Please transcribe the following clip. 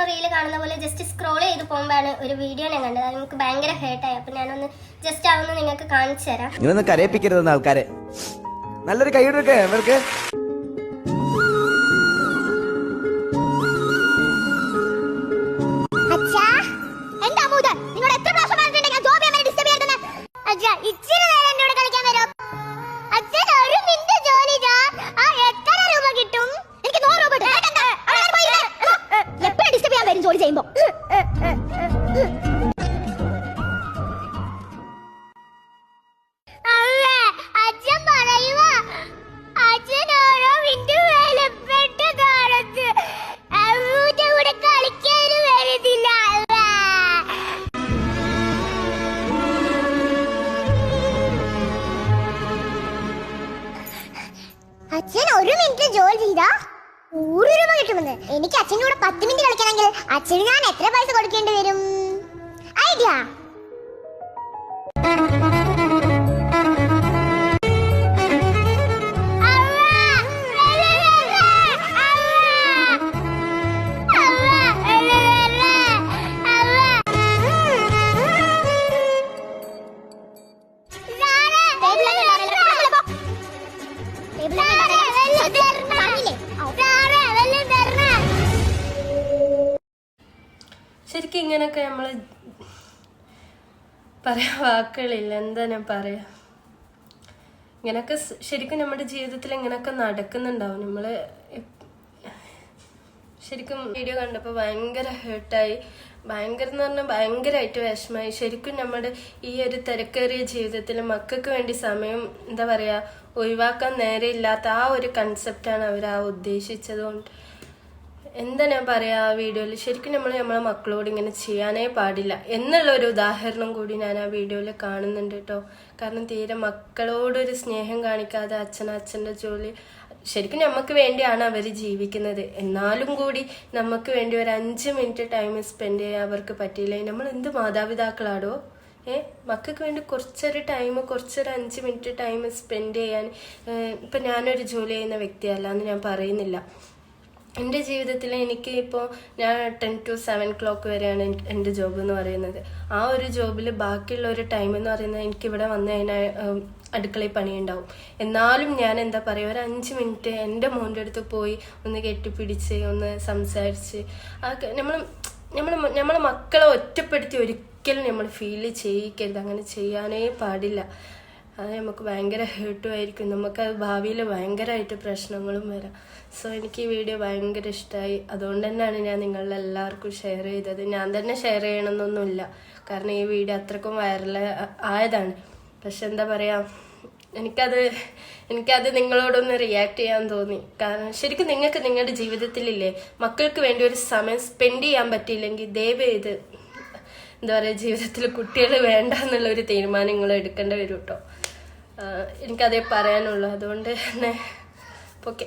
എന്നും റീൽ കാണുന്ന പോലെ ജസ്റ്റ് സ്ക്രോൾ ചെയ്ത് പോകുമ്പോഴാണ് ഒരു വീഡിയോ ഞാൻ കണ്ടത്. അത് നമുക്ക് ഭയങ്കര ഹേർട്ടായി അപ്പൊ ഞാനൊന്ന് ജസ്റ്റ് അതൊന്ന് നിങ്ങൾക്ക് കാണിച്ചു തരാം ഇങ്ങനൊന്നും കരയിപ്പിക്കരുതെന്ന് ആൾക്കാരെ. നല്ലൊരു കൈയ്യൊടുക്കെ ഇവർക്ക്. അച്ഛൻ ഒരു മിനിറ്റ് ജോലി ചെയ്താ? കിട്ടുമെന്ന് എനിക്ക് അച്ഛന്റെ കൂടെ പത്ത് മിനിറ്റ് കളിക്കണമെങ്കിൽ അച്ഛന് ഞാൻ എത്ര പൈസ കൊടുക്കേണ്ടി വരും? ഐഡിയ ശരിക്കും ഇങ്ങനൊക്കെ നമ്മൾ പറയാ വാക്കുകളില്ല. എന്താ ഞാൻ പറയാ? ഇങ്ങനൊക്കെ ശരിക്കും നമ്മുടെ ജീവിതത്തിൽ ഇങ്ങനൊക്കെ നടക്കുന്നുണ്ടാവും. നമ്മൾ ശരിക്കും വീഡിയോ കണ്ടപ്പോൾ ഭയങ്കര ഹേർട്ടായി ഭയങ്കര എന്ന് പറഞ്ഞാൽ ഭയങ്കരമായിട്ട് വിഷമമായി. ശരിക്കും നമ്മുടെ ഈ ഒരു തിരക്കേറിയ ജീവിതത്തിൽ മക്കൾക്ക് വേണ്ടി സമയം എന്താ പറയുക ഒഴിവാക്കാൻ നേരെ ഇല്ലാത്ത ആ ഒരു കൺസെപ്റ്റാണ് അവർ ആ ഉദ്ദേശിച്ചത് കൊണ്ട്. എന്താ ഞാൻ പറയാ ആ വീഡിയോയിൽ? ശരിക്കും നമ്മൾ നമ്മളെ മക്കളോട് ഇങ്ങനെ ചെയ്യാനേ പാടില്ല. എന്നുള്ള ഒരു ഉദാഹരണം കൂടി ഞാൻ ആ വീഡിയോയിൽ കാണുന്നുണ്ട് കേട്ടോ കാരണം തീരെ മക്കളോടൊരു സ്നേഹം കാണിക്കാതെ അച്ഛൻ അച്ഛന്റെ ജോലി ശരിക്കും നമുക്ക് വേണ്ടിയാണ് അവർ ജീവിക്കുന്നത്. എന്നാലും കൂടി നമുക്ക് വേണ്ടി ഒരു അഞ്ച് മിനിറ്റ് ടൈം സ്പെൻഡ് ചെയ്യാൻ അവർക്ക് പറ്റിയില്ല. നമ്മൾ എന്ത് മാതാപിതാക്കളാടോ? ഏ? മക്കൾക്ക് വേണ്ടി കുറച്ചൊരു ടൈം കുറച്ചൊരു അഞ്ച് മിനിറ്റ് ടൈം സ്പെൻഡ് ചെയ്യാൻ ഏഹ് ഇപ്പം ഞാനൊരു ജോലി ചെയ്യുന്ന വ്യക്തിയല്ല എന്ന് ഞാൻ പറയുന്നില്ല. എന്റെ ജീവിതത്തിൽ എനിക്ക് ഇപ്പോൾ ഞാൻ ടെൻ ടു സെവൻ ക്ലോക്ക് വരെയാണ് എൻ- എന്റെ ജോബ് എന്ന് പറയുന്നത്. ആ ഒരു ജോബിൽ ബാക്കിയുള്ള ഒരു ടൈം എന്ന് പറയുന്നത് എനിക്കിവിടെ വന്ന് കഴിഞ്ഞാൽ അടുക്കളയിൽ പണിയുണ്ടാവും. എന്നാലും ഞാൻ എന്താ പറയുക ഒരു അഞ്ച് മിനിറ്റ് എന്റെ മോന്റെ അടുത്ത് പോയി ഒന്ന് കെട്ടിപ്പിടിച്ച് ഒന്ന് സംസാരിച്ച് അതൊക്കെ നമ്മൾ നമ്മൾ നമ്മളെ മക്കളെ ഒറ്റപ്പെടുത്തി ഒരിക്കലും നമ്മൾ ഫീൽ ചെയ്യിക്കരുത്. അങ്ങനെ ചെയ്യാനേ പാടില്ല. അത് നമുക്ക് ഭയങ്കര ഹേർട്ടും ആയിരിക്കും നമുക്കത് ഭാവിയിൽ ഭയങ്കരമായിട്ട് പ്രശ്നങ്ങളും വരാം. സോ എനിക്ക് ഈ വീഡിയോ ഭയങ്കര ഇഷ്ടമായി അതുകൊണ്ട് തന്നെയാണ് ഞാൻ നിങ്ങളിൽ എല്ലാവർക്കും ഷെയർ ചെയ്തത്. ഞാൻ തന്നെ ഷെയർ ചെയ്യണമെന്നൊന്നുമില്ല. കാരണം ഈ വീഡിയോ അത്രക്കും വൈറൽ ആയതാണ്. പക്ഷെ എന്താ പറയുക എനിക്കത് എനിക്കത് നിങ്ങളോടൊന്ന് റിയാക്ട് ചെയ്യാൻ തോന്നി. കാരണം ശരിക്കും നിങ്ങൾക്ക് നിങ്ങളുടെ ജീവിതത്തിലില്ലേ മക്കൾക്ക് വേണ്ടി ഒരു സമയം സ്പെൻഡ് ചെയ്യാൻ പറ്റിയില്ലെങ്കിൽ ദയവ് ചെയ്ത് എന്താ പറയുക ജീവിതത്തിൽ കുട്ടികൾ വേണ്ട എന്നുള്ള ഒരു തീരുമാനം നിങ്ങൾ എടുക്കേണ്ടി വരും കേട്ടോ എനിക്കതേ പറയാനുള്ളൂ. അതുകൊണ്ട് തന്നെ ഓക്കെ.